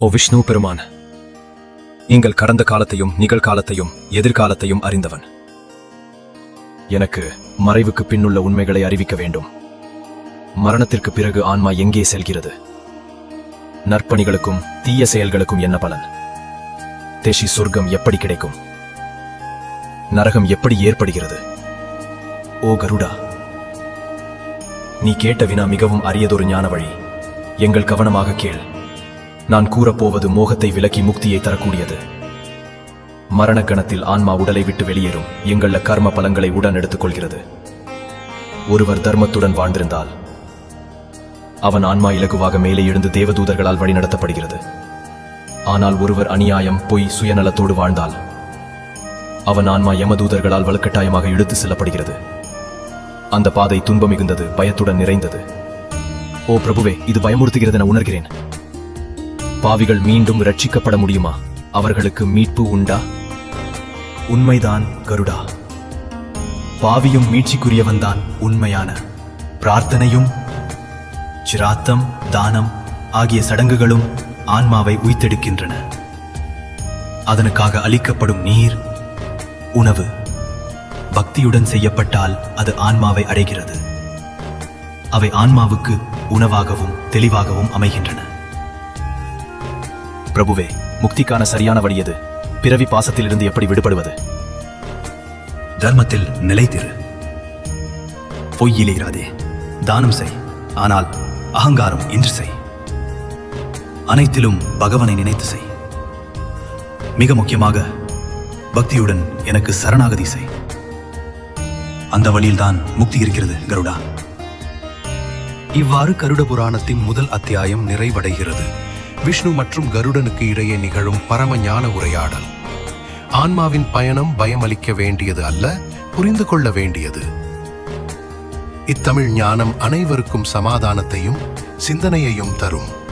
ஓ விஷ்ணு பெருமான். நீங்கள் கடந்த காலத்தையும் நிகழ்காலத்தையும் எதிர்காலத்தையும் அறிந்தவன். எனக்கு மறைவுக்கு பின்னுள்ள உண்மைகளை அறிவிக்க வேண்டும். மரணத்திற்கு பிறகு ஆன்மா எங்கே செல்கிறது? நற்பணிகளுக்கும் தீய செயல்களுக்கும் என்ன பலன்? தேசி சொர்க்கம் எப்படி கிடைக்கும்? நரகம் எப்படி ஏற்படுகிறது? ஓ கருடா நீ கேட்ட வினா மிகவும் அரியதொரு ஞான வழி எங்கள் கவனமாக கேள். நான் கூறப்போவது மோகத்தை விலக்கி முக்தியை தரக்கூடியது. மரண கணத்தில் ஆன்மா உடலை விட்டு வெளியேறும் எங்கள கர்ம பலங்களை உடன் எடுத்துக்கொள்கிறது. ஒருவர் தர்மத்துடன் வாழ்ந்திருந்தால் அவன் ஆன்மா இலகுவாக மேலே எழுந்து தேவதூதர்களால் வழிநடத்தப்படுகிறது. ஆனால் ஒருவர் அநியாயம் பொய் சுயநலத்தோடு வாழ்ந்தால் அவன் ஆன்மா யமதூதர்களால் வலுக்கட்டாயமாக இழுத்து செல்லப்படுகிறது. அந்த பாதை துன்பம் மிகுந்தது பயத்துடன் நிறைந்தது. ஓ பிரபுவே இது பயமுறுத்துகிறது என உணர்கிறேன். பாவிகள் மீண்டும் ரட்சிக்கப்பட முடியுமா? அவர்களுக்கு மீட்பு உண்டா? உண்மைதான் கருடா. பாவியும் மீட்சிக்குரியவன்தான் உண்மையான. பிரார்த்தனையும் சிராத்தம் தானம் ஆகிய சடங்குகளும் ஆன்மாவை உய்த்தெடுக்கின்றன. அதனுக்காக அளிக்கப்படும் நீர் உணவு பக்தியுடன் செய்யப்பட்டால் அது ஆன்மாவை அடைகிறது. அவை ஆன்மாவுக்கு உணவாகவும் தெளிவாகவும் அமைகின்றன. பிரபுவே முக்திக்கான சரியான வழி எது? பிறவி பாசத்திலிருந்து எப்படி விடுபடுவது? தர்மத்தில் நிலைத்திரு பொய்யிலேராதே தானம் செய் ஆனால் அகங்காரம் இன்று செய். அனைத்திலும் பகவனை நினைத்து செய். மிக முக்கியமாக பக்தியுடன் எனக்கு சரணாகதி செய். அந்த வழியில்தான் முக்தி இருக்கிறது கருடா. இவ்வாறு கருட புராணத்தின் முதல் அத்தியாயம் நிறைவடைகிறது. விஷ்ணு மற்றும் கருடனுக்கு இடையே நிகழும் பரம ஞான உரையாடல். ஆன்மாவின் பயணம் பயமளிக்க வேண்டியது அல்ல புரிந்து கொள்ள வேண்டியது. இத்தமிழ் ஞானம் அனைவருக்கும் சமாதானத்தையும் சிந்தனையையும் தரும்.